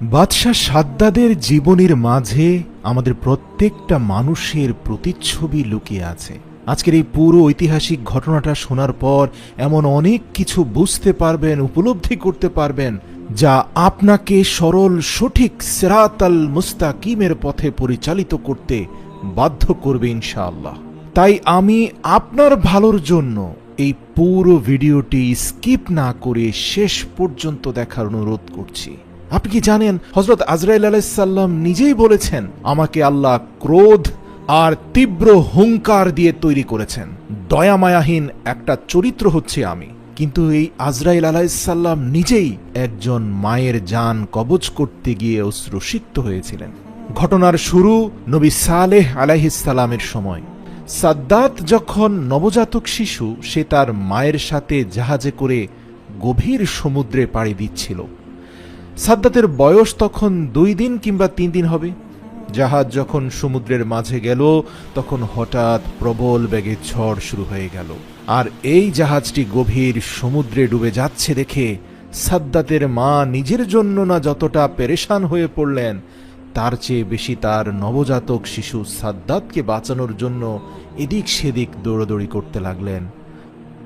বাদশাহ সাদ্দাদের জীবনের মাঝে আমাদের প্রত্যেকটা মানুষের প্রতিচ্ছবি লুকিয়ে আছে। আজকের এই পুরো ঐতিহাসিক ঘটনাটা শোনার পর এমন অনেক কিছু বুঝতে পারবেন, উপলব্ধি করতে পারবেন, যা আপনাকে সরল, সঠিক সেরাত আল মুস্তাকিমের পথে পরিচালিত করতে বাধ্য করবে ইনশাআল্লাহ। তাই আমি আপনার ভালোর জন্য এই পুরো ভিডিওটি স্কিপ না করে শেষ পর্যন্ত দেখার অনুরোধ করছি। আপনি কি জানেন হজরত আজরাইল আলাইসাল্লাম নিজেই বলেছেন, আমাকে আল্লাহ ক্রোধ আর তীব্র হুঙ্কার দিয়ে তৈরি করেছেন। দয়ামায়াহীন একটা চরিত্র হচ্ছে আমি। কিন্তু এই আজরাইল আলাইসাল্লাম নিজেই একজন মায়ের যান কবজ করতে গিয়ে অশ্রুসিক্ত হয়েছিলেন। ঘটনার শুরু নবী সালেহ আলাইহিসালামের সময়। সাদ্দাত যখন নবজাতক শিশু, সে তার মায়ের সাথে জাহাজে করে গভীর সমুদ্রে পাড়ি দিচ্ছিল। সাদ্দাতের বয়স তখন দুই দিন কিংবা তিন দিন হবে। জাহাজ যখন সমুদ্রের মাঝে গেল, তখন হঠাৎ প্রবল বেগে ঝড় শুরু হয়ে গেল। আর এই জাহাজটি গভীর সমুদ্রে ডুবে যাচ্ছে দেখে সাদ্দাতের মা নিজের জন্য না যতটা পেরেশান হয়ে পড়লেন, তার চেয়ে বেশি তার নবজাতক শিশু সাদ্দাতকে বাঁচানোর জন্য এদিক সেদিক দৌড়দৌড়ি করতে লাগলেন।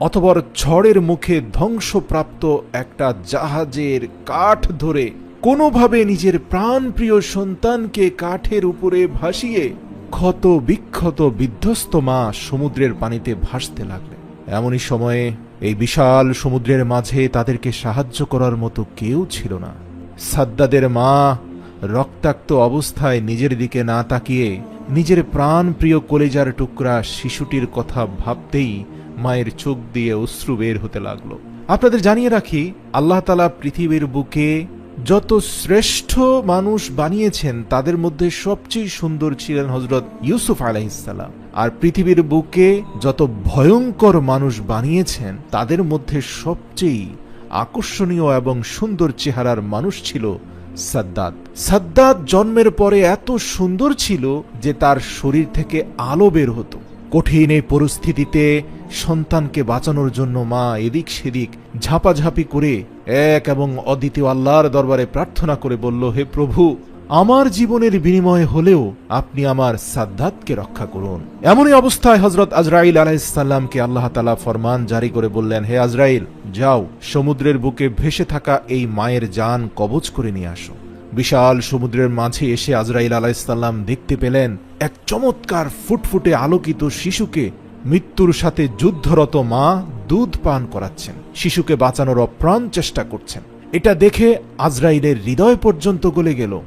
অতবর ঝড়ের মুখে ধ্বংসপ্রাপ্ত একটা জাহাজের কাঠ ধরে কোনোভাবে নিজের প্রাণপ্রিয় সন্তানকে কাঠের উপরে ভাসিয়ে ক্ষত বিক্ষত বিধ্বস্ত মা সমুদ্রের পানিতে ভাসতে লাগলেন। এমনই সময়ে এই বিশাল সমুদ্রের মাঝে তাদেরকে সাহায্য করার মতো কেউ ছিল না। সাদ্দাদের মা রক্তাক্ত অবস্থায় নিজের দিকে না তাকিয়ে নিজের প্রাণ প্রিয় কলেজার টুকরা শিশুটির কথা ভাবতেই মায়ের চোখ দিয়ে অশ্রু বের হতে লাগল। আপনাদের জানিয়ে রাখি, আল্লাহ তালা পৃথিবীর বুকে যত শ্রেষ্ঠ মানুষ বানিয়েছেন, তাদের মধ্যে সবচেয়ে সুন্দর ছিলেন হজরত ইউসুফ আলাইসাল্লাম আর পৃথিবীর বুকে যত ভয়ঙ্কর মানুষ বানিয়েছেন, তাদের মধ্যে সবচেয়ে আকর্ষণীয় এবং সুন্দর চেহারার মানুষ ছিল সাদ্দাত। সাদ্দাত জন্মের পরে এত সুন্দর ছিল যে তার শরীর থেকে আলো বের হতো। কঠিন এই পরিস্থিতিতে সন্তানকে বাঁচানোর জন্য মা এদিক সেদিক ঝাপাঝাপি করে এক এবং অদ্বিতীয় আল্লাহর দরবারে প্রার্থনা করে বলল, হে প্রভু, আমার জীবনের বিনিময়ে হলেও আপনি আমার সাদ্দাতকে রক্ষা করুন। এমনই অবস্থায় হজরত আজরাইল আলাইসাল্লামকে আল্লাহ তালা ফরমান জারি করে বললেন, হে আজরাইল, যাও, সমুদ্রের বুকে ভেসে থাকা এই মায়ের যান কবচ করে নিয়ে আসো। বিশাল সমুদ্রের মাঝে এসে আজরাইল আলাইসাল্লাম দেখতে পেলেন এক চমৎকার ফুটফুটে আলোকিত শিশুকে মৃত্যুর সাথে যুদ্ধরত মা দুধ পান করাচ্ছেন। শিশুকে বাঁচানোর অপ্রাণ চেষ্টা করছেন। এটা দেখে আজরাইলের হৃদয় পর্যন্ত গলে গেল।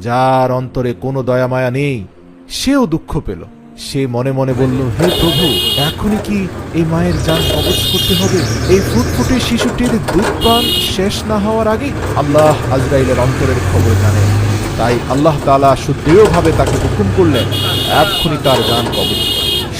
যার অন্তরে কোনো দয়ামায়া নেই, সেও দুঃখ পেল। সে মনে মনে বলল, হে প্রভু, এখনই কি এই মায়ের যান কবচ করতে হবে? এই ফুটফুটে শিশুটির দুধ পান শেষ না হওয়ার আগে আল্লাহ আজরাইলের অন্তরের খবর জানেন তাই আল্লাহ তালা সুদৃঢ়ভাবে তাকে হুকুম করলেন এক্ষুনি তার যান কবচ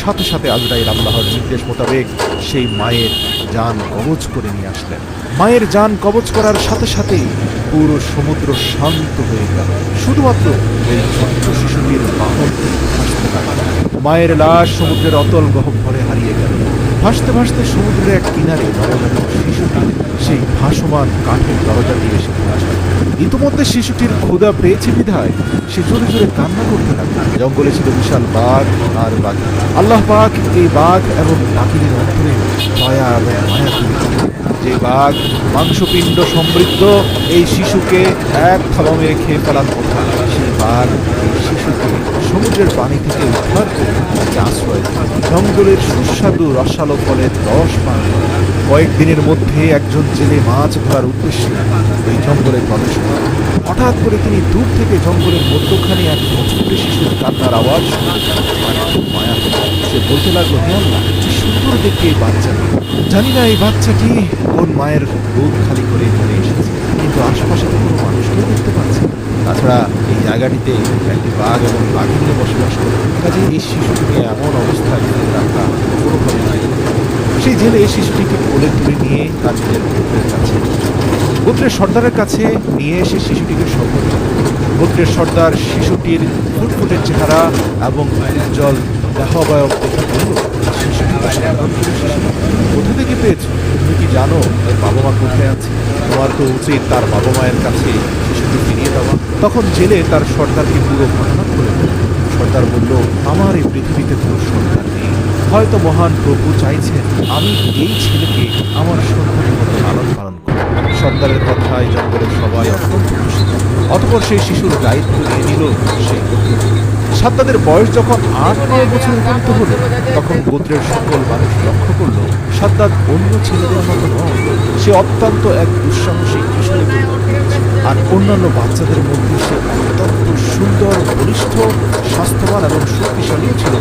সাথে সাথে আজরাইল আল্লাহর নির্দেশ মোতাবেক সেই মায়ের যান কবচ করে নিয়ে আসলেন। মায়ের যান কবচ করার সাথে সাথেই পুরো সমুদ্র শান্ত হয়ে গেল। শুধুমাত্র এই ছোট্ট শিশুটির বাহন ভাসতে লাগল। মায়ের লাশ সমুদ্রের অতল গহ্বরে হারিয়ে গেল। ভাসতে ভাসতে সমুদ্রের এক কিনারে নবজাতক শিশুটি, সেই ভাসমান কাঠের দরজা দিয়ে এসে পৌঁছায় ইতিমধ্যে শিশুটির ক্ষুধা পেয়েছে বিধায় সে জোরে জোরে কান্না করতে লাগল। জঙ্গলে ছিল বিশাল বাঘ আর বাঘ। আল্লাহ পাক এই বাঘ এবং বাঘিনীর অন্তরে এবং মায়া যে বাঘ মাংসপিণ্ড সমৃদ্ধ, এই শিশুকে এক থাবা খেয়ে ফেলার কথা সেই বাঘ সমুদ্রের পানি থেকে উদ্ধার করে আশ্রয় জঙ্গলের সুস্বাদু রসালো ফলের রস পান কয়েকদিনের মধ্যে একজন জেলে মাছ ধরার উদ্দেশ্যে এই জঙ্গলে প্রবেশ করেন হঠাৎ করে তিনি দূর থেকে জঙ্গলের মধ্যখানে এক ছোট্ট শিশুর কান্নার আওয়াজ মায়া সে বলতে লাগল, হে আল্লাহ সুন্দর দেখতে এই বাচ্চাটি জানি না এই বাচ্চাটি কোন মায়ের দুধ খালি করে এখানে এসেছে, কিন্তু আশেপাশে কোনো মানুষকেও দেখতে পাচ্ছে। তাছাড়া এই জায়গাটিতে একটি বাঘ এবং বাঘিনী বসবাস করে কাজে এই শিশুটিকে এমন অবস্থায় রাখা কোনোভাবে নয়। সেই জেলে এই শিশুটিকে কোলে তুলে নিয়ে তার কাছে গোত্রের সর্দারের কাছে নিয়ে এসে শিশুটিকে সম্মান গোত্রের সর্দার শিশুটির ফুটফুটের চেহারা এবং উজ্জ্বল দেহাবয়ব দেখে বলল শিশুটি তো সাধারণ কোনো শিশু না। কোথা থেকে পেয়েছ? তুমি কি জানো? এর বাবা মা কোথায় আছে? তোমার তো উচিত তার বাবা মায়ের কাছে শিশুটি ফিরিয়ে দেওয়া। তখন জেলে তার সর্দারকে পুরো ঘটনা বলল। সর্দার বলল, আমার এই পৃথিবীতে কোনো সন্তান নেই। হয়তো মহান প্রভু চাইছেন আমি এই ছেলেকে আমার সন্তানের মতো লালন পালন করি সর্দারের কথায় জঙ্গলের সবাই অত্যন্ত খুশি অতপর সেই শিশুর দায়িত্ব নিয়ে নিল সেই। সাদ্দাদের বয়স যখন আট নয় বছর উপনীত হল, তখন গোত্রের সকল মানুষ লক্ষ্য করল সাদ্দাদ অন্য ছেলেদের মতো নয় সে অত্যন্ত এক দুঃসাহসিক কিশোরে আর অন্যান্য বাচ্চাদের মধ্যে সে অত্যন্ত সুন্দর, বলিষ্ঠ, স্বাস্থ্যবান এবং শক্তিশালীও ছিল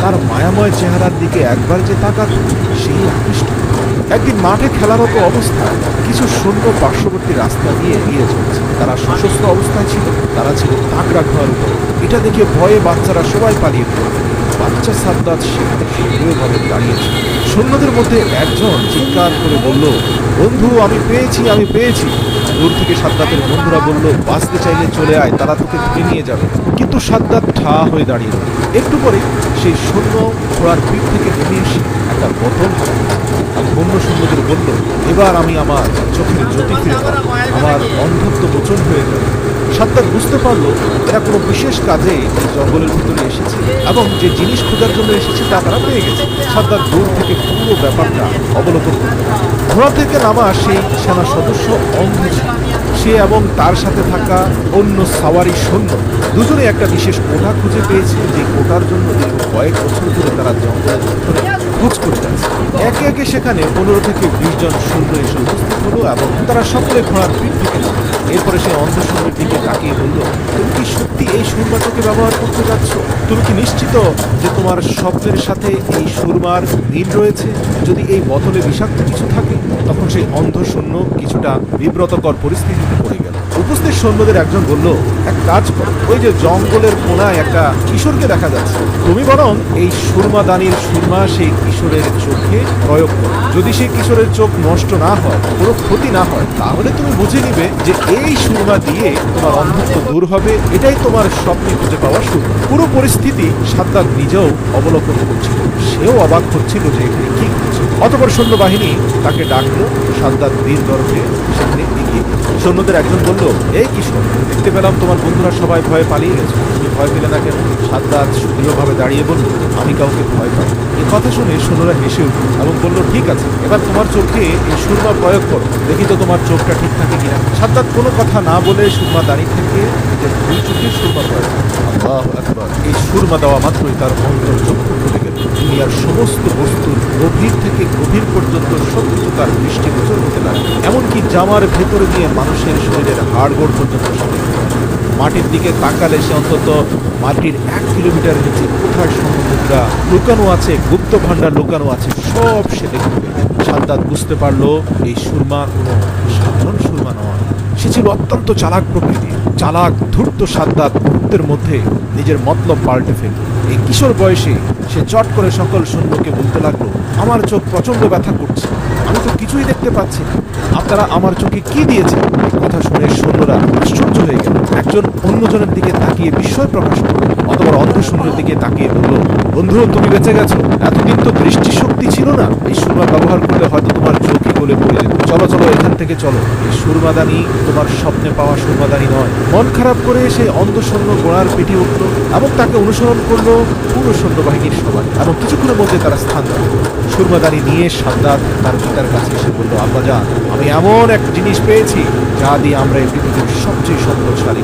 তার মায়াময় চেহারার দিকে একবার যে তাকাত, সেই আকৃষ্ট। একদিন মাঠে খেলারত অবস্থায় কিছু সৈন্য পার্শ্ববর্তী রাস্তা দিয়ে এগিয়ে চলছে। তারা সশস্ত্র অবস্থায় ছিল। তারা ছিল তাকড়া ঘর উপর। এটা দেখে ভয়ে বাচ্চারা সবাই পালিয়ে পড়ল বাচ্চা সাদ্দাত সেখানে সক্রিয়ভাবে দাঁড়িয়েছে। সৈন্যদের মধ্যে একজন চিৎকার করে বলল, বন্ধু, আমি পেয়েছি আমি পেয়েছি। দূর থেকে সাদ্দাতের বন্ধুরা বলল, বাঁচতে চাইলে চলে আয়, তারা তোকে ধরে নিয়ে যাবে। কিন্তু সাদ্দাত ঠা হয়ে দাঁড়িয়ে একটু পরে সেই সৈন্য ঘোড়ার পিঠ থেকে নেমে এসে একটা বোতল সৈন্যদের বলল এবার আমি আমার চোখের জ্যোতি ফিরে আমার অন্ধত্ব মোচন হয়ে যাবে। সাদ্দাত বুঝতে পারল এরা কোনো বিশেষ কাজে জঙ্গলের ভিতরে এসেছে এবং যে জিনিস খোঁজার জন্য এসেছে তা তারা পেয়ে গেছে। সাদ্দাত দূর থেকে পুরো ব্যাপারটা অবলোকন করতে ঘোড়া থেকে নামা সেই সেনা সদস্য অন্ধ সে এবং তার সাথে থাকা অন্য সাওয়ারি সৈন্য দুজনে একটা বিশেষ কোটা খুঁজে পেয়েছে যে কোটার জন্য দীর্ঘ কয়েক বছর ধরে তারা জঙ্গলের ভিতরে খোঁজ করে একে একে সেখানে পনেরো থেকে বিশ জন সৈন্য এসে উপস্থিত হলো এবং তারা সকলে ঘোড়ার পিঠ থেকে এরপরে সে অন্ধ সৈন্যের দিকে তাকিয়ে বলল, তুমি কি সত্যি এই সুরমাটাকে ব্যবহার করতে যাচ্ছ? তুমি কি নিশ্চিত যে তোমার স্বপ্নের সাথে এই সুরমার মিল রয়েছে? যদি এই বোতলে বিষাক্ত কিছু থাকে, তখন সেই অন্ধ সৈন্য কিছুটা বিব্রতকর পরিস্থিতিতে পড়ে উপস্থিত সৈন্যদের একজন বলল, এক কাজ করো। ওই যে জঙ্গলের কোনায় একটা কিশোরকে দেখা যাচ্ছে। তুমি বরং এই সুরমা দানির সুরমা সেই কিশোরের চোখে প্রয়োগ করো। যদি সেই কিশোরের চোখ নষ্ট না হয়, কোনো ক্ষতি না হয়, তাহলে তুমি বুঝে নিবে যে এই সুরমা দিয়ে তোমার অন্ধত্ব দূর হবে। এটাই তোমার স্বপ্নে খুঁজে পাওয়া সুরমা। পুরো পরিস্থিতি সাদ্দাত নিজেও অবলোকন করছিল। সেও অবাক হচ্ছিল যে এখানে কি ঘটছে অতপর সৈন্যবাহিনী তাকে ডাকলো। সাদ্দাত বীর গর্ভে সেখানে। সৈন্যদের একজন বলল, এই কিশোর, দেখতে পেলাম তোমার বন্ধুরা সবাই ভয়ে পালিয়ে গেছে। তুমি ভয় পেলে না কেন? সাদ্দাত সুদৃঢ়ভাবে দাঁড়িয়ে বলল, আমি কাউকে ভয় পাই না।" এই কথা শুনে সৈন্যরা হেসে উঠল এবং বলল, ঠিক আছে, এবার তোমার চোখে এই সুরমা প্রয়োগ করো। দেখি তো তোমার চোখটা ঠিক থাকে কিনা। সাদ্দাত কোনো কথা না বলে সুরমা দাঁড়িয়ে থেকে নিজের দুই চোখে সুরমা প্রয়োগ। আল্লাহু এই সুরমা দেওয়া মাত্রই তার অন্তর গেল দুনিয়ার সমস্ত বস্তুর গভীর থেকে গভীর পর্যন্ত সবকিছু তার দৃষ্টিগোচর হতে লাগল এমনকি জামার ভেতরে দিয়ে মানুষের শরীরের হাড়গোড় পর্যন্ত। মাটির দিকে তাকালে সে অন্তত মাটির এক কিলোমিটার নিচে কোথায় সমুদ্রা লুকানো আছে, গুপ্ত ভাণ্ডার লুকানো আছে, সব সে পেল সাদ্দাত বুঝতে পারল এই সুরমা কোনো সাধারণ সে ছিল অত্যন্ত চালাক প্রকৃতি চালাক, ধূর্ত সাদ্দাত মুহূর্তের মধ্যে নিজের মতলব পাল্টে ফেলল এই কিশোর বয়সে সে চট করে সকল সৈন্যকে বলতে লাগল, আমার চোখ প্রচণ্ড ব্যথা করছে। আমি তো কিছুই দেখতে পাচ্ছি না। আপনারা আমার চোখে কি দিয়েছেন? কথা শুনে সৈন্যরা আশ্চর্য হয়ে গেল। একজন অন্যজনের দিকে তাকিয়ে বিস্ময় প্রকাশ করল, অথবা অন্ধ সৈন্যের দিকে তাকিয়ে বলল, বন্ধু, তুমি বেঁচে গেছো। এতদিন তো বৃষ্টি শক্তি ছিল না। এই সুরমা ব্যবহার করলে হয়তো তোমার চোখই গলে পড়ে যেত। চলো চলো, এখান থেকে চলো। এই সুরমাদানি তোমার স্বপ্নে পাওয়া সুরমাদানি নয়। মন খারাপ করে সেই অন্ধ সৈন্য গোড়ার পিঠে উঠল এবং তাকে অনুসরণ করল পুরো সৈন্যবাহিনীর সবাই এবং কিছুক্ষণের মধ্যে তারা স্থান পেল সুরমাদানি নিয়ে সাদ্দাত তার পিতার কাছে এসে বলল আব্বাজান আমি এমন এক জিনিস পেয়েছি যা দিয়ে আমরা এই পৃথিবীর সবচেয়ে সম্পদশালী।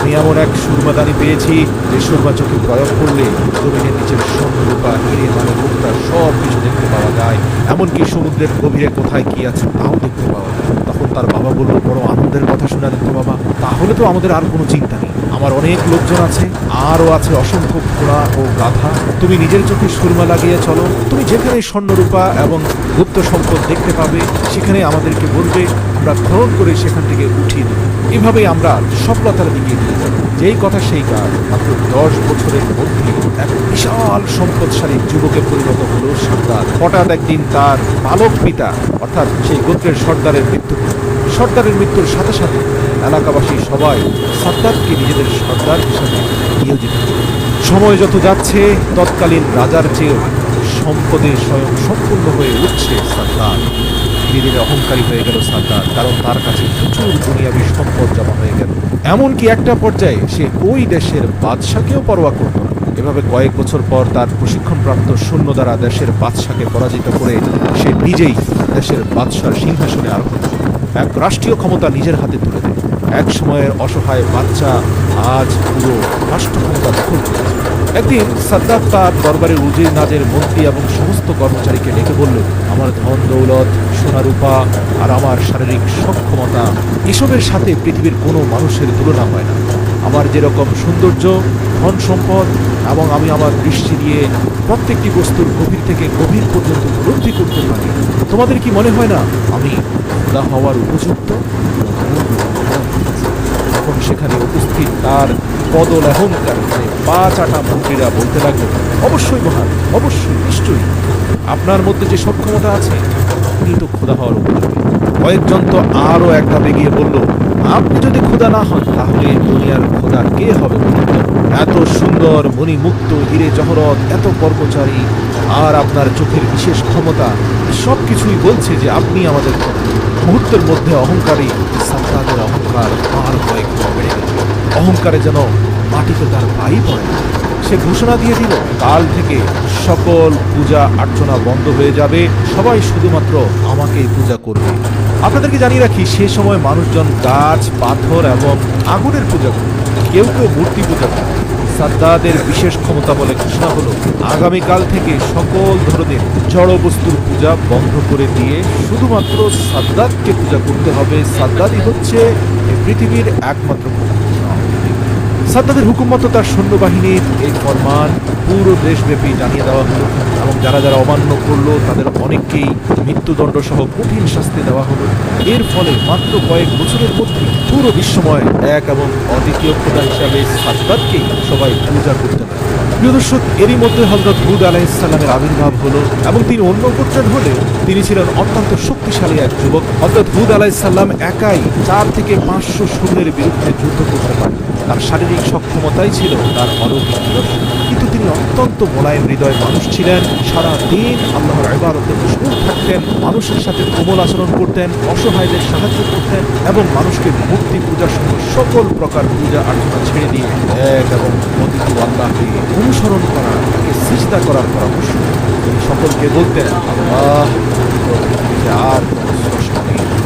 আমি এমন এক সুরমাদানি পেয়েছি যে সুরমা চোখে প্রয়োগ করলে জমিনের নিচের স্বর্ণরূপা হিরে মানে মুক্তা সব কিছু দেখতে পাওয়া যায়। এমনকি সমুদ্রের গভীরে কোথায় কি আছে তাও দেখতে পাওয়া যায়। তখন তার বাবা বলল, বড় আনন্দের কথা শোনালেন তো বাবা, তাহলে তো আমাদের আর কোনো চিন্তা নেই। আমার অনেক লোকজন আছে, আরও আছে অসংখ্য ঘোড়া ও গাধা। তুমি নিজের চোখে সুরমা লাগিয়ে চলো। তুমি যেখানে স্বর্ণরূপা এবং গুপ্ত সম্পদ দেখতে পাবে, সেখানে আমাদেরকে বলবে, আমরা খনন করে সেখান থেকে উঠিয়ে দেব। এভাবেই আমরা সফলতার দিকে এগিয়ে যাব। যেই কথা সেই কাজ। মাত্র দশ বছরের মধ্যে এক বিশাল সম্পদশালী যুবকে পরিণত হলো সর্দার। হঠাৎ একদিন তার বালক পিতা, অর্থাৎ সেই গোত্রের সর্দারের মৃত্যু। সর্দারের মৃত্যুর সাথে সাথে এলাকাবাসী সবাই সাদ্দাতকে নিজেদের সর্দার হিসেবে নিয়োজিত সময় যত যাচ্ছে, তৎকালীন রাজার চেয়েও সম্পদে স্বয়ং সম্পূর্ণ হয়ে উঠছে সাদ্দাত ধীরে ধীরে অহংকারী হয়ে গেল সাদ্দাত কারণ তার কাছে প্রচুর দুনিয়াবী সম্পদ জমা হয়ে গেল। এমনকি একটা পর্যায়ে সে ওই দেশের বাদশাকেও পরোয়া করত না। এভাবে কয়েক বছর পর তার প্রশিক্ষণপ্রাপ্ত সৈন্য দ্বারা দেশের বাদশাকে পরাজিত করে সে নিজেই দেশের বাদশার সিংহাসনে আরোহণ এক রাষ্ট্রীয় ক্ষমতা নিজের হাতে তুলে দেয়। এক সময়ের অসহায় বাচ্চা আজ পুরো রাষ্ট্র ক্ষমতা দখল করেছে একদিন সাদ্দাত তার দরবারে উজির নাজের মন্ত্রী এবং সমস্ত কর্মচারীকে ডেকে বলল, আমার ধন, দৌলত সোনারূপা আর আমার শারীরিক সক্ষমতা এসবের সাথে পৃথিবীর কোনো মানুষের তুলনা হয় না। আমার যেরকম সৌন্দর্য, ধন সম্পদ এবং আমি আমার দৃষ্টি দিয়ে প্রত্যেকটি বস্তুর গভীর থেকে গভীর পর্যন্ত উপলব্ধি করতে পারি। তোমাদের কি মনে হয় না? আমি খোদা হওয়ার উপযুক্ত? তখন সেখানে উপস্থিত তার বদল অহংকার মানে পা চাটা মন্ত্রীরা বলতে লাগল, অবশ্যই মহান, অবশ্যই, নিশ্চয়ই। আপনার মধ্যে যে সক্ষমতা আছে আপনি তো খোদা হওয়ার উপযোগী কয়েকজন তো আরও এক ধাপ এগিয়ে বলল আপনি যদি খোদা না হন, তাহলে দুনিয়ার খোদা কে হবে এত সুন্দর মণিমুক্ত হিরে জহরত, এত কর্মচারী, আর আপনার চোখের বিশেষ ক্ষমতা সব কিছুই বলছে যে আপনি আমাদের মুহূর্তের মধ্যে অহংকারী সাত্তাদের অহংকার আর কয়েক বেড়ে গেল। অহংকারে যেন মাটিতে তার পাই পড়ে। সে ঘোষণা দিয়ে দিল, কাল থেকে সকল পূজা অর্চনা বন্ধ হয়ে যাবে, সবাই শুধুমাত্র আমাকেই পূজা করবে। আপনাদেরকে জানিয়ে রাখি, সে সময় মানুষজন গাছ, পাথর এবং আগুনের পূজা করত। কেউ কেউ মূর্তি পূজা করত। সাদ্দাদের বিশেষ ক্ষমতা বলে ঘোষণা হলো, আগামীকাল থেকে সকল ধরনের জড় বস্তুর পূজা বন্ধ করে দিয়ে শুধুমাত্র সাদ্দাতকে পূজা করতে হবে। সাদ্দাতই হচ্ছে পৃথিবীর একমাত্র। সাদ্দাদের হুকুমত তার সৈন্যবাহিনীর এই ফরমান পুরো দেশব্যাপী জানিয়ে দেওয়া হলো। যারা যারা অমান্য করল, তাদের অনেককেই মৃত্যুদণ্ড সহ কঠিন শাস্তি দেওয়া হলো। এর ফলে মাত্র কয়েক বছরের মধ্যে পুরো বিশ্বময় এক এবং অদ্বিতীয় খোদা হিসাবে সাদ্দাতকেই সবাই পূজা করতে পারে প্রিয় দর্শক, এরই মধ্যে হজরত হুদ আলাইসাল্লামের আবির্ভাব হলো এবং তিনি অন্য গোত্রের হলেও তিনি ছিলেন অত্যন্ত শক্তিশালী এক যুবক। হজরত হুদ আলাইসাল্লাম একাই চার থেকে পাঁচশো সৈন্যের বিরুদ্ধে যুদ্ধ করতে পারেন। তার শারীরিক সক্ষমতাই ছিল তার অলৌকিক নিদর্শন। কিন্তু তিনি অত্যন্ত মোলায়েম হৃদয় মানুষ ছিলেন। সারা দিন আল্লাহর ইবাদতে মশগুল থাকতেন, মানুষের সাথে কোমল আচরণ করতেন, অসহায়দের সাহায্য করতেন এবং মানুষকে মূর্তি পূজার সহ সকল প্রকার পূজা অর্চনা ছেড়ে দিয়ে এক এবং অদ্বিতীয় আল্লাহকে অনুসরণ করা তাকে সিজদা করার পরামর্শ তিনি সকলকে বলতেন, আল্লাহ আর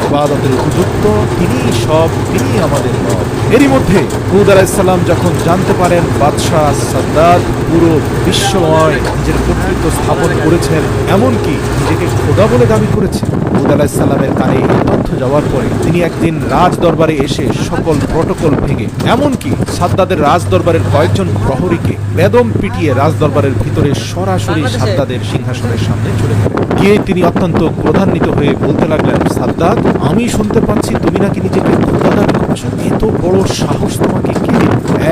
ইবাদতের উপযুক্ত তিনি সব তিনি আমাদের রব। এরই মধ্যে হুদ আলাইসাল্লাম যখন জানতে পারেন বাদশাহ সাদ্দাদ পুরো বিশ্বময় নিজের কর্তৃত্ব স্থাপন করেছেন এমনকি নিজেকে খোদা বলে দাবি করেছেন। হুদ আলাইসাল্লামের কানে এই তথ্য যাওয়ার পরে তিনি একদিন রাজ দরবারে এসে সকল প্রটোকল ভেঙে এমনকি সাদ্দাদের রাজ দরবারের কয়েকজন প্রহরীকে বেদম পিটিয়ে রাজ দরবারের ভিতরে সরাসরি সাদ্দাদের সিংহাসনের সামনে চলে গেলেন। গিয়ে তিনি অত্যন্ত ক্রধান্বিত হয়ে বলতে লাগলেন সাদ্দাত আমি শুনতে পাচ্ছি তুমি নাকি নিজেকে খোদা করছ এত বড় সাহস তোমাকে কে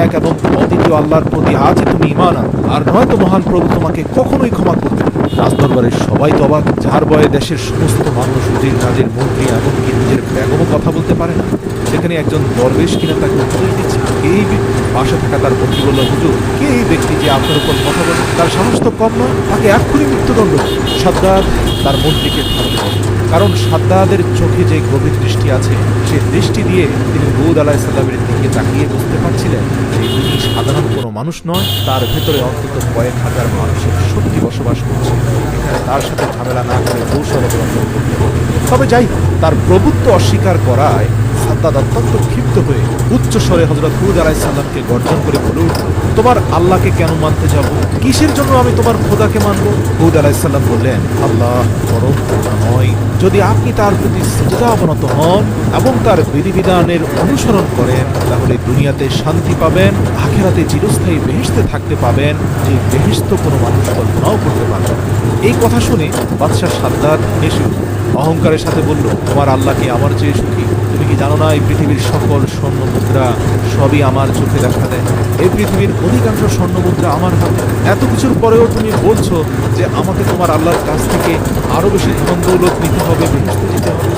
এক এবং অদ্বিতীয় আল্লাহর প্রতি আজ তুমি ইমান। আর নয়তো মহান প্রভু তোমাকে কখনোই ক্ষমা করবে রাজদরবারের সবাই তো অবাক, যার বয়ে দেশের সমস্ত মানুষ উজির নাজের মন্ত্রী এমনকি নিজের বেগমও কথা বলতে পারে না সেখানে একজন দরবেশ কিনা তাকে উপদেশ দিচ্ছে, এই পাশে থাকা তার বন্ধু বলল, হুজুর, কে এই ব্যক্তি যে আপনার উপর কথা বলে তার সাহস তো কম নয়, তাকে এক্ষুনি মৃত্যুদণ্ড। সাদ্দাত তার মন্ত্রীকে দেন। কারণ সাদ্দাহাদের চোখে যে গভীর দৃষ্টি আছে, সে দৃষ্টি দিয়ে তিনি বুদ আলাহ ইসলামের দিকে তাকিয়ে বুঝতে পারছিলেন যে তিনি সাধারণ কোনো মানুষ নয়, তার ভেতরে অন্তত কয়েক হাজার মানুষের শক্তি বসবাস করছে। তার সাথে ঝামেলা না করে কৌশল অবলম্বন করতে হবে। তবে যাই তার প্রভুত্ব অস্বীকার করায় সাদ্দাদ অত্যন্ত ক্ষিপ্ত হয়ে উচ্চ স্বরে হজরত হুদ আলাইসাল্লামকে গর্জন করে বলে তোমার আল্লাহকে কেন মানতে যাব? কিসের জন্য আমি তোমার খোদাকে মানব? হুদ আলাইসাল্লাম বললেন, আল্লাহ পরম খোদা নয়। যদি আপনি তার প্রতি সিজদা অবনত হন এবং তার বিধিবিধানের অনুসরণ করেন, তাহলে দুনিয়াতে শান্তি পাবেন, আখেরাতে চিরস্থায়ী বেহেশতে থাকতে পাবেন, যে বেহেশত কোনো মানুষ কল্পনাও করতে পারবে না। এই কথা শুনে বাদশাহ সাদ্দাত হেসে অহংকারের সাথে বলল, তোমার আল্লাহকে আমার চেয়ে সুখী তুমি জানো না, এই পৃথিবীর সকল স্বর্ণ মুদ্রা সবই আমার চোখে দেখা দেয়। এই পৃথিবীর অধিকাংশ স্বর্ণ মুদ্রা আমার হাতে। এত কিছুর পরেও তুমি বলছো যে আমাকে তোমার আল্লাহর কাছ থেকে আরও বেশি ধন দৌলত নিতে হবে বেহেস্তে যেতে হবে।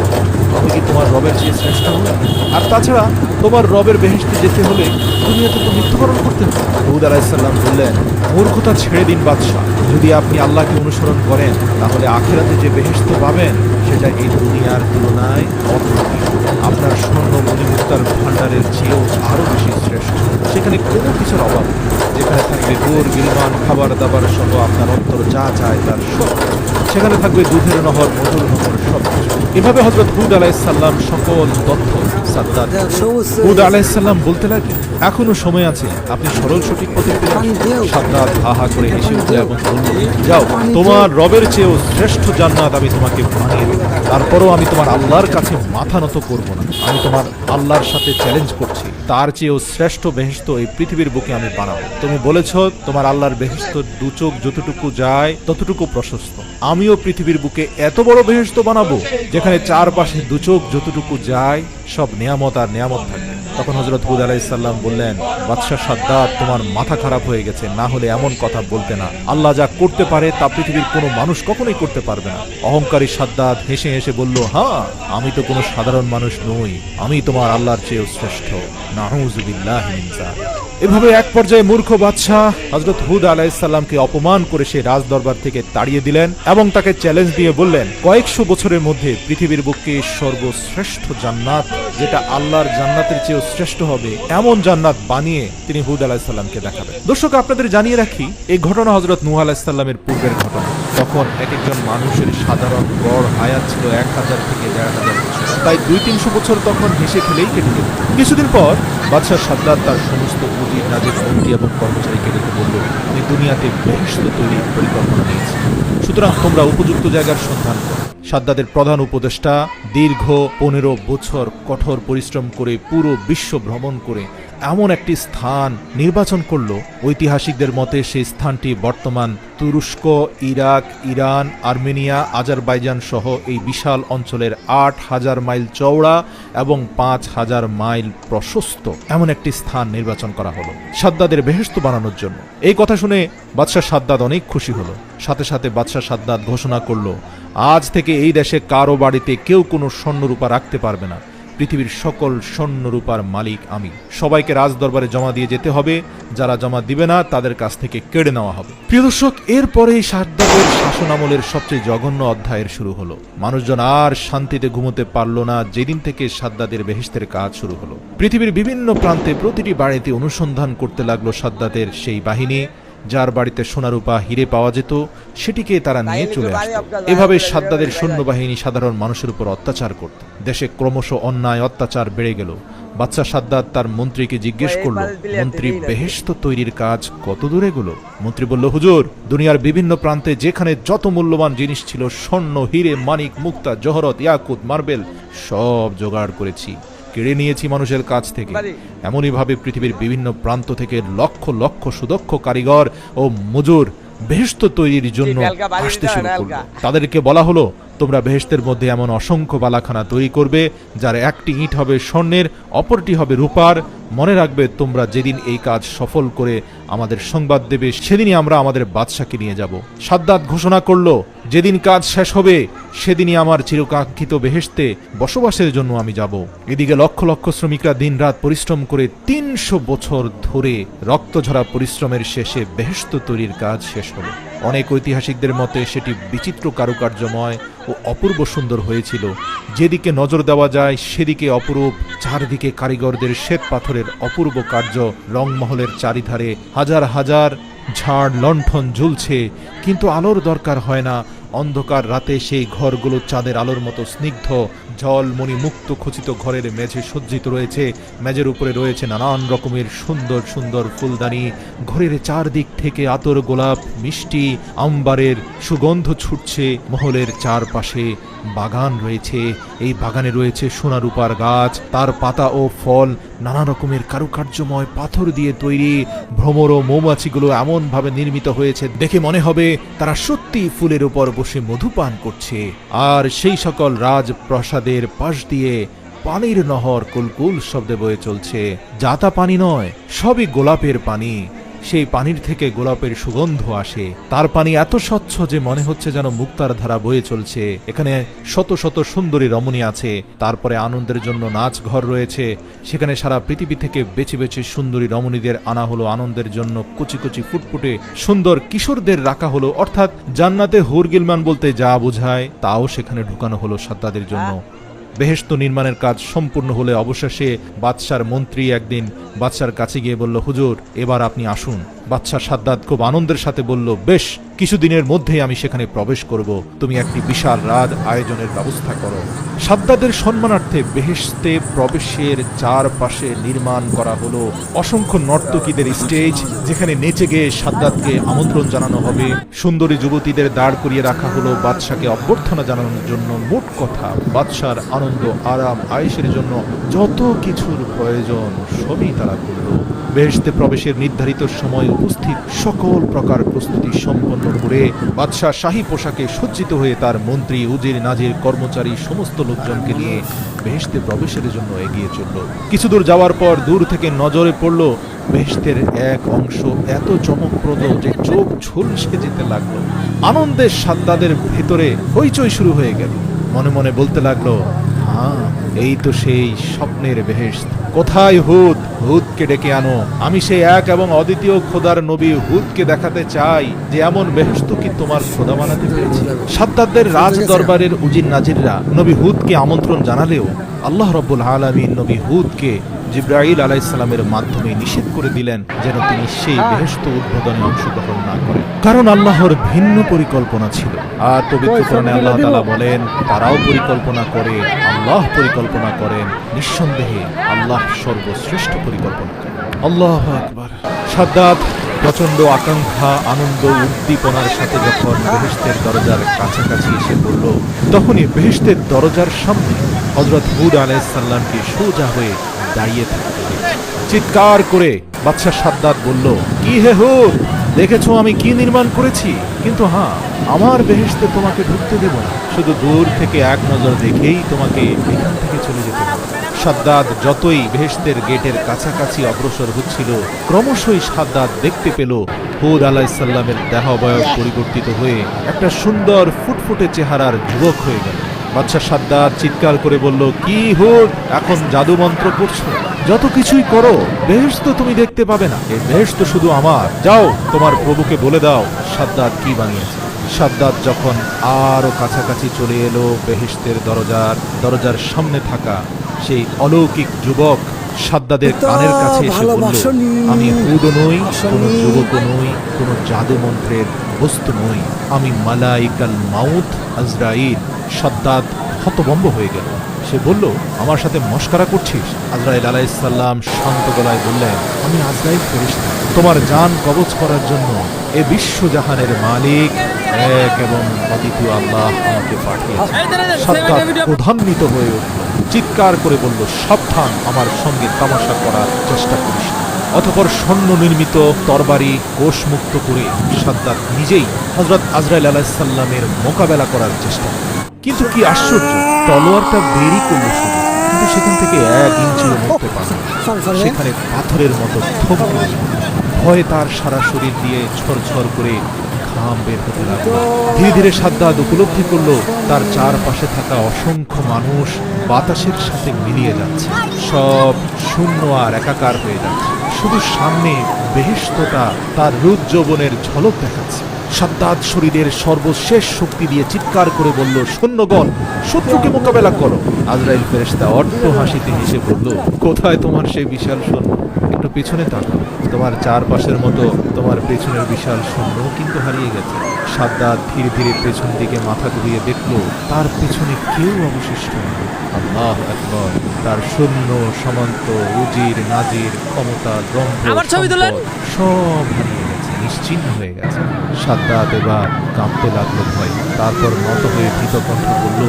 তবে কি তোমার রবের চেয়ে শ্রেষ্ঠ হবে? আর তাছাড়া তোমার রবের বেহেস্তে যেতে হলে দুনিয়াতে তো মৃত্যুবরণ করতে হবে। হুদ আলাহিসাল্লাম বললেন, মূর্খতা ছেড়ে দিন বাদশাহ। যদি আপনি আল্লাহকে অনুসরণ করেন, তাহলে আখেরাতে যে বেহেস্ত পাবেন, সেটা এই দুনিয়ার তুলনায় অর্থহীন আপনার স্বর্ণ মণিমুক্তার ভাণ্ডারের চেয়েও আরও বেশি শ্রেষ্ঠ। সেখানে কোনো কিছুর অভাব যেখানে থাকবে গোর গিলমান খাবার দাবার সহ আপনার অন্তর যা চায় তার সব। সেখানে থাকবে দুধের নহর, মধুর নহর সব কিছু এভাবে হজরত হুদ আলাইসাল্লাম সকল তথ্য সাদ্দাত হুদ আলাইসাল্লাম বলতে লাগলেন এখনও সময় আছে আপনি সরল সঠিক পথে সাদ্দাত হা হা করে হেসে উঠল এবং যাও তোমার রবের চেয়েও শ্রেষ্ঠ জান্নাত আমি তোমাকে বানিয়ে দেব। তারপরও আমি তোমার আল্লাহর কাছে মাথা নত করব না। আমি তোমার আল্লাহর সাথে চ্যালেঞ্জ করছি। তার চেয়েও শ্রেষ্ঠ বেহেস্ত এই পৃথিবীর বুকে আমি বানাবো। তুমি বলেছ, তোমার আল্লাহর বেহেস্ত দু চোখ যতটুকু যায়, ততটুকু প্রশস্ত। আমিও পৃথিবীর বুকে এত বড় বেহেস্ত বানাবো, যেখানে চারপাশে দু চোখ যতটুকু যায়, সব নিয়ামত আর নিয়ামত থাকবে। তখন হজরত হুদ আলাইসাল্লাম বললেন, বাদশাহ সাদ্দাত, তোমার মাথা খারাপ হয়ে গেছে। না হলে এমন কথা বলতে না। আল্লাহ যা করতে পারে তা পৃথিবীর কোনো মানুষ কখনোই করতে পারবে না। অহংকারী সাদ্দাত হেসে হেসে বলল হ্যাঁ আমি তো কোনো সাধারণ মানুষ নই। আমি তোমার আল্লাহর চেয়েও শ্রেষ্ঠ। নাহুজুবিল্লাহ যালিক। এভাবে এক পর্যায়ে মূর্খ বাদশাহ হজরত হুদ আলাইসাল্লামকে অপমান করে সে রাজ দরবার থেকে তাড়িয়ে দিলেন এবং তাকে চ্যালেঞ্জ দিয়ে বললেন, কয়েকশো বছরের মধ্যে পৃথিবীর বুকে সর্বশ্রেষ্ঠ জান্নাত, যেটা আল্লাহর জান্নাতের চেয়েও শ্রেষ্ঠ হবে, এমন জান্নাত বানিয়ে তিনি হুদ আলাহিসাল্লামকে দেখাবেন। দর্শক, আপনাদের জানিয়ে রাখি, এই ঘটনা হজরত নুহ আলাহিসাল্লামের পূর্বের ঘটনা। তখন এক একজন মানুষের সাধারণ গড় হায়াত ছিল এক হাজার থেকে দেড় হাজার বছর। তাই দুই তিনশো বছর তখন হেসে খেলেই কেটে গেল। কিছুদিন পর বাদশাহ সাদ্দাত তার সমস্ত পুঁজি নাজের কমিটি এবং কর্মচারীকে রেখে বলল আমি দুনিয়াতে বহিষ্ঠ তৈরি পরিকল্পনা নিয়েছি সুতরাং তোমরা উপযুক্ত জায়গার সন্ধান করো। সাদ্দাদের প্রধান উপদেষ্টা দীর্ঘ পনেরো বছর কঠোর পরিশ্রম করে পুরো বিশ্ব ভ্রমণ করে এমন একটি স্থান নির্বাচন করল ঐতিহাসিকদের মতে সেই স্থানটি বর্তমান তুরস্ক, ইরাক, ইরান, আর্মেনিয়া, আজারবাইজান সহ এই বিশাল অঞ্চলের আট হাজার মাইল চওড়া এবং পাঁচ হাজার মাইল প্রশস্ত এমন একটি স্থান নির্বাচন করা হলো সাদ্দাদের বেহেস্ত বানানোর জন্য। এই কথা শুনে বাদশাহ সাদ্দাদ অনেক খুশি হলো। সাথে সাথে বাদশাহ সাদ্দাদ ঘোষণা করল, আজ থেকে এই দেশে কারও বাড়িতে কেউ কোনো স্বর্ণরূপা রাখতে পারবে না। পৃথিবীর সকল স্বর্ণরূপার মালিক আমি। সবাইকে রাজদরবারে জমা দিয়ে যেতে হবে। যারা জমা দিবে না, তাদের কাছ থেকে কেড়ে নেওয়া হবে। প্রিয় দর্শক, এরপরেই সাদ্দাদের শাসনামলের সবচেয়ে জঘন্য অধ্যায়ের শুরু হলো। মানুষজন আর শান্তিতে ঘুমোতে পারল না যেদিন থেকে সাদ্দাদের বেহেস্তের কাজ শুরু হলো। পৃথিবীর বিভিন্ন প্রান্তে প্রতিটি বাড়িতে অনুসন্ধান করতে লাগল সাদ্দাদের সেই বাহিনী। যার বাড়িতে সোনারূপা হিরে পাওয়া যেত সেটিকে তারা নিয়ে চলে আসত। এভাবে সাদ্দাদের সৈন্যবাহিনী সাধারণ মানুষের উপর অত্যাচার করত। দেশে ক্রমশ অন্যায় অত্যাচার বেড়ে গেল। বাচ্চা সাদ্দাত তার মন্ত্রীকে জিজ্ঞেস করল মন্ত্রী বেহেস্ত তৈরির কাজ কত দূরে গেল মন্ত্রী বলল হুজুর দুনিয়ার বিভিন্ন প্রান্তে যেখানে যত মূল্যবান জিনিস ছিল স্বর্ণ হিরে মানিক মুক্তা জহরত ইয়াকুত মার্বেল সব জোগাড় করেছি। কেড়ে নিয়েছি মানুষের কাছ থেকে। এমনইভাবে পৃথিবীর বিভিন্ন প্রান্ত থেকে লক্ষ লক্ষ সুদক্ষ কারিগর ও মজুর বেহেস্ত তৈরির জন্য আসতে শুরু করল। তাদেরকে বলা হলো তোমরা বেহেস্তের মধ্যে এমন অসংখ্য বালাখানা তৈরি করবে যার একটি ইট হবে স্বর্ণের অপরটি হবে রূপার। মনে রাখবে তোমরা যেদিন এই কাজ সফল করে আমাদের সংবাদ দেবে সেদিনই আমরা আমাদের বাদশাকে নিয়ে যাব। সাদ্দাত ঘোষণা করল যেদিন কাজ শেষ হবে সেদিনই আমার চিরকাঙ্ক্ষিত বেহেস্তে বসবাসের জন্য আমি যাব। এদিকে লক্ষ লক্ষ শ্রমিকরা দিনরাত পরিশ্রম করে তিনশো বছর ধরে রক্তঝরা পরিশ্রমের শেষে বেহেস্ত তৈরির কাজ শেষ হলো। অনেক ঐতিহাসিকদের মতে সেটি বিচিত্র কারুকার্যময় ও অপূর্ব সুন্দর হয়েছিল। যেদিকে নজর দেওয়া যায়, সেদিকে অপরূপ, চারদিকে কারিগরদের শ্বেত পাথরের অপূর্ব কার্য রংমহলের চারিধারে হাজার হাজার ঝাড় লণ্ঠন ঝুলছে, কিন্তু আলোর দরকার হয় না অন্ধকার রাতে সেই ঘরগুলো চাঁদের আলোর মতো স্নিগ্ধ, জলমণি মুক্ত খচিত ঘরের মেঝে সজ্জিত রয়েছে। মেঝের উপরে রয়েছে নানান রকমের সুন্দর সুন্দর ফুলদানি। ঘরের চারদিক থেকে আতর গোলাপ, মিষ্টি, আম্বারের সুগন্ধ ছুটছে। মহলের চারপাশে বাগান রয়েছে। এই বাগানে রয়েছে সোনারূপার গাছ, তার পাতা ও ফল নানা রকমের কারুকার্যময় পাথর দিয়ে তৈরি। ভ্রমর ও মৌমাছিগুলো এমনভাবে নির্মিত হয়েছে, দেখে মনে হবে তারা সত্যি ফুলের উপর বসে মধু পান করছে, আর সেই সকল রাজপ্রাসাদের পাশ দিয়ে পানির নহর কুলকুল শব্দে বয়ে চলছে। যাতা পানি নয়, সবই গোলাপের পানি। সেই পানির থেকে গোলাপের সুগন্ধ আসে। তার পানি এত স্বচ্ছ যে মনে হচ্ছে যেন মুক্তার ধারা বয়ে চলছে। এখানে শত শত সুন্দরী রমণী আছে। তারপরে আনন্দের জন্য নাচ ঘর রয়েছে। সেখানে সারা পৃথিবী থেকে বেছে বেছে সুন্দরী রমণীদের আনা হলো আনন্দের জন্য কুচি কুচি ফুটফুটে সুন্দর কিশোরদের রাখা হলো। অর্থাৎ জান্নাতে হুরগিলমান বলতে যা বোঝায়, তাও সেখানে ঢুকানো হলো সাদ্দাদের জন্য। বেহেস্ত নির্মাণের কাজ সম্পূর্ণ হলে অবশেষে বাদশার মন্ত্রী একদিন বাদশার কাছে গিয়ে বলল, হুজুর, এবার আপনি আসুন। বাদশাহ সাদ্দাত খুব আনন্দের সাথে বলল, বেশ, কিছুদিনের মধ্যেই আমি সেখানে প্রবেশ করব। তুমি একটি বিশাল রাত আয়োজনের ব্যবস্থা করো। সাদ্দাদের সম্মানার্থে বেহেশতে প্রবেশের চারপাশে নির্মাণ করা হলো অসংখ্য নর্তকীদের স্টেজ, যেখানে নেচে গিয়ে সাদ্দাতকে আমন্ত্রণ জানানো হবে। সুন্দরী যুবতীদের দাঁড় করিয়ে রাখা হলো বাদশাকে অভ্যর্থনা জানানোর জন্য মোট কথা। বাদশার আনন্দ, আরাম আয়েসের জন্য যত কিছুর প্রয়োজন সবই তারা করল। বেহেশতে প্রবেশের নির্ধারিত সময় উপস্থিত সকল প্রকার প্রস্তুতি সম্পন্ন করে বাদশাহ শাহী পোশাকে সজ্জিত হয়ে তার মন্ত্রী, উজির, নাজির, কর্মচারী সমস্ত লোকজনকে নিয়ে বেহেশতে প্রবেশের জন্য এগিয়ে চলল। কিছু দূর যাওয়ার পর দূর থেকে নজরে পড়ল বেহেশতের এক অংশ এত চমকপ্রদ যে চোখ ঝলসে যেতে লাগল। আনন্দের সাদ্দাদের ভেতরে হইচই শুরু হয়ে গেল। মনে মনে বলতে লাগল হ্যাঁ এই তো সেই স্বপ্নের বেহেশত। কোথায় হুদ? হুদকে ডেকে আনো। আমি সেই এক এবং অদ্বিতীয় খোদার নবী হুদকে দেখাতে চাই, যে এমন বেহস্ত কি তোমার খোদা বানাতে পেরেছি সাদ্দাদের রাজ দরবারের উজির নাজিররা নবী হুদকে আমন্ত্রণ জানালেও আল্লাহ রব্বুল আলমিন নবী হুদকে জিব্রাইল আলাইসালামের মাধ্যমে নিষেধ করে দিলেন যেন তিনি সেই বেহেশত উদ্বোধনে অংশগ্রহণ না করেন। কারণ আল্লাহর ভিন্ন পরিকল্পনা ছিল। আর পবিত্র কোরআনে আল্লাহ তাআলা বলেন? তারাও পরিকল্পনা করে আল্লাহ পরিকল্পনা করেন নিঃসন্দেহে আল্লাহ সর্বশ্রেষ্ঠ পরিকল্পনা করেন। আল্লাহ আকবার। সাদ্দাত প্রচণ্ড আকাঙ্ক্ষা আনন্দ উদ্দীপনার সাথে যখন বেহেশতের দরজার কাছাকাছি এসে পড়ল তখনই বেহেস্তের দরজার সামনে হজরত হুদ আলাইসাল্লামকে সোজা হয়ে দাঁড়িয়ে থাকতে চিৎকার করে বাদশাহ সাদ্দাত বলল, কি হে হুদ? দেখেছ আমি কি নির্মাণ করেছি? কিন্তু হ্যাঁ আমার বেহেশতে তোমাকে ঢুকতে দেব না। শুধু দূর থেকে এক নজর দেখেই তোমাকে এখান থেকে চলে যেতে হবে। সাদ্দাদ যতই বেহেস্তের গেটের কাছাকাছি অগ্রসর হচ্ছিল, ক্রমশই সাদ্দাদ দেখতে পেল হুদ আলাইসাল্লামের দেহাবয়ব পরিবর্তিত হয়ে একটা সুন্দর ফুটফুটে চেহারার যুবক হয়ে গেল। বাদশাহ সাদ্দাদ চিৎকার করে বলল কি হুদ এখন জাদু মন্ত্র করছ যত কিছুই করো বেহেশ তো তুমি দেখতে পাবে না। এই বেহেশ তো শুধু আমার। যাও তোমার প্রভুকে বলে দাও সাদ্দাদ কি বানিয়েছে? সাদ্দাত যখন আরও কাছাকাছি চলে এলো বেহেশতের দরজার দরজার সামনে থাকা সেই অলৌকিক যুবক সাদ্দাদের কানের কাছে এসে বলল আমি হুদও নই কোনো। যুবকও নই কোনো জাদু মন্ত্রের বস্তু নই আমি মালাইকাল মাউথ আজরাইল সাদ্দাত হতবম্ব হয়ে গেল। সে বলল আমার সাথে মস্কারা করছিস? আজরাইল আলাইসাল্লাম শান্ত গলায় বললেন আমি আজরাইল ফেরেশতা। তোমার জান কবজ করার জন্য এ বিশ্বজাহানের মালিক এক এবং অদ্বিতীয় আল্লাহ আমাকে পাঠিয়েছে সাদ্দাত প্রধান্বিত হয়ে উঠল। চিৎকার করে বলল সাবধান আমার সঙ্গে তামাশা করার চেষ্টা করিস অতপর স্বর্ণ নির্মিত তরবারি কোষমুক্ত করে সাদ্দাত নিজেই হজরত আজরাইল আলাহিসাল্লামের মোকাবেলা করার চেষ্টা কিন্তু কি আশ্চর্য তলোয়ারটা বেরি করল শুধু কিন্তু সেখান থেকে এক ইঞ্চিও নড়তে পারল না। সরি সরি সেখানে পাথরের মতো থমকে ভয়ে তার সারা শরীর দিয়ে ছড়ছড় করে ঘাম বের হতে লাগল। ধীরে ধীরে সাদ্দাদ উপলব্ধি করল তার চারপাশে থাকা অসংখ্য মানুষ বাতাসের সাথে মিলিয়ে যাচ্ছে। সব শূন্য আর একাকার হয়ে যাচ্ছে। শুধু সামনে বেহেস্তটা তার রুদ যৌবনের ঝলক দেখাচ্ছে। সাদ্দাদ শরীরের সর্বশেষ শক্তি দিয়ে চিৎকার করে বলল, সৈন্যগণ, শত্রুকে মোকাবেলা করো। আজরাইল ফেরেস্তা অট্ট হাসিতে হেসে বলল, কোথায় তোমার সেই বিশাল সৈন্য? একটু পেছনে তাকাও। তোমার চারপাশের মতো তোমার পেছনের বিশাল সৈন্য কিন্তু হারিয়ে গেছে। সাদ্দাত ধীরে ধীরে পেছন দিকে মাথা ঘুরিয়ে দেখল তার পেছনে কেউ অবশিষ্ট নেই। আল্লাহ আকবর। তার সৈন্য সমান্ত উজির নাজির ক্ষমতা দম্ভ আমার ছবি তোলেন। সব হারিয়ে গেছে নিশ্চিহ্ন হয়ে গেছে। সাদ্দাত এবার কাঁপতে লাগল ভয় তারপর নত হয়ে ভীত কণ্ঠ বলল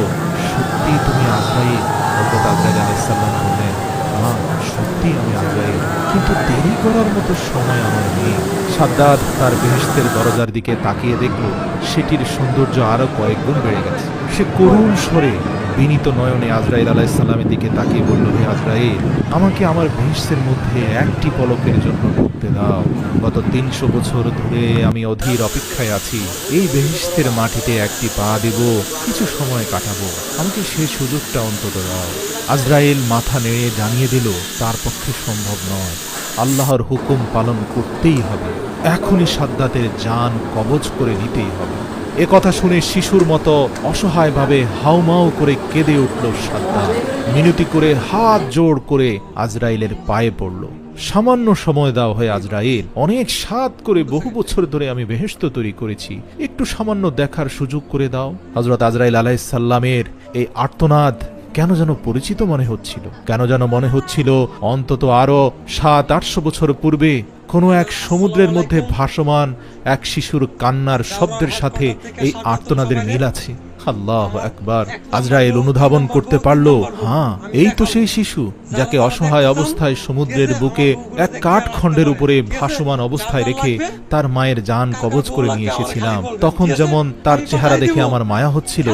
সত্যি তুমি আজরাইল? হযরত আজরাইল আলাইহিস সালাম বললেন হ্যাঁ সত্যি আমি আজরাইল। কিন্তু দেরি করার মতো সময় আমার নেই। সাদ্দাত তার বেহেস্তের দরজার দিকে তাকিয়ে দেখল, সেটির সৌন্দর্য আরও কয়েকগুণ বেড়ে গেছে। সে করুণ স্বরে বিনীত নয়নে আজরাইল আলাইসাল্লামের দিকে তাকিয়ে বলল, হে আজরাইল, আমাকে আমার ভেসের মধ্যে একটি পলকের জন্য ঢুকতে দাও। গত তিনশো বছর ধরে আমি অধীর অপেক্ষায় আছি। এই বেহিস্তের মাটিতে একটি পা দেব, কিছু সময় কাটাবো। আমাকে সে সুযোগটা অন্তত দাও। আজরাইল মাথা নেড়ে জানিয়ে দিল, তার পক্ষে সম্ভব নয়। আল্লাহর হুকুম পালন করতেই হবে। এখনই সাদ্দাতের যান কবজ করে নিতেই হবে। এ কথা শুনে শিশুর মতো অসহায়ভাবে হাউমাউ করে কেঁদে উঠল সাদ্দাত মিনতি করে হাত জোড় করে আজরাইলের পায়ে পড়ল। সামান্য সময় দাও হয় আজরাইল, অনেক সাত করে বহু বছর ধরে আমি বেহেস্ত তৈরি করেছি। একটু সামান্য দেখার সুযোগ করে দাও। হজরত আজরাইল আলাইসাল্লামের এই আর্তনাদ কেন যেন পরিচিত মনে হচ্ছিল? কেন যেন মনে হচ্ছিল, অন্তত আরও সাত আটশো বছর পূর্বে কোনো এক সমুদ্রের মধ্যে ভাসমান এক শিশুর কান্নার শব্দের সাথে এই আর্তনাদের মিল আছে। আল্লাহ একবার আজরাইল অনুধাবন করতে পারল হ্যাঁ এই তো সেই শিশু, যাকে অসহায় অবস্থায় সমুদ্রের বুকে এক কাঠখণ্ডের উপরে ভাসমান অবস্থায় রেখে তার মায়ের যান কবজ করে নিয়ে এসেছিলাম। তখন যেমন তার চেহারা দেখে আমার মায়া হচ্ছিল,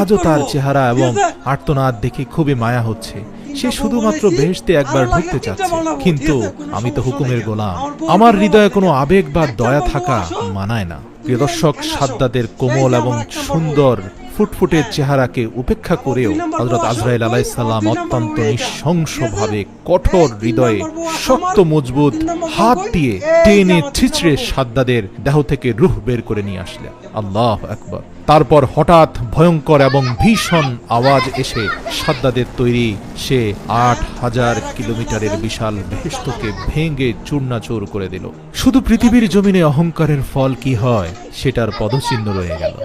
আজও তার চেহারা এবং আর্তনাদ দেখে খুবই মায়া হচ্ছে। সে শুধুমাত্র বেহেস্তে একবার ঢুকতে চাচ্ছে। কিন্তু আমি তো হুকুমের গোলাম। আমার হৃদয়ে কোনো আবেগ বা দয়া থাকা মানায় না। প্রিয় দর্শক সাদ্দাদের কোমল এবং সুন্দর ফুটফুটে চেহারাকে উপেক্ষা করেও হজরত আজরাইল আলাইসাল্লাম অত্যন্ত নৃশংসভাবে কঠোর হৃদয়ে শক্ত, মজবুত হাত দিয়ে টেনে ছিচড়ে সাদ্দাদের দেহ থেকে রুহ বের করে নিয়ে আসলেন। আল্লাহ একবার তারপর হঠাৎ ভয়ঙ্কর এবং ভীষণ আওয়াজ এসে সাদ্দাদের তৈরি সে আট হাজার কিলোমিটারের বিশাল বেহেস্তকে ভেঙে চূর্ণাচুর করে দিল। শুধু পৃথিবীর জমিনে অহংকারের ফল কি হয়, সেটার পদচিহ্ন রয়ে গেল।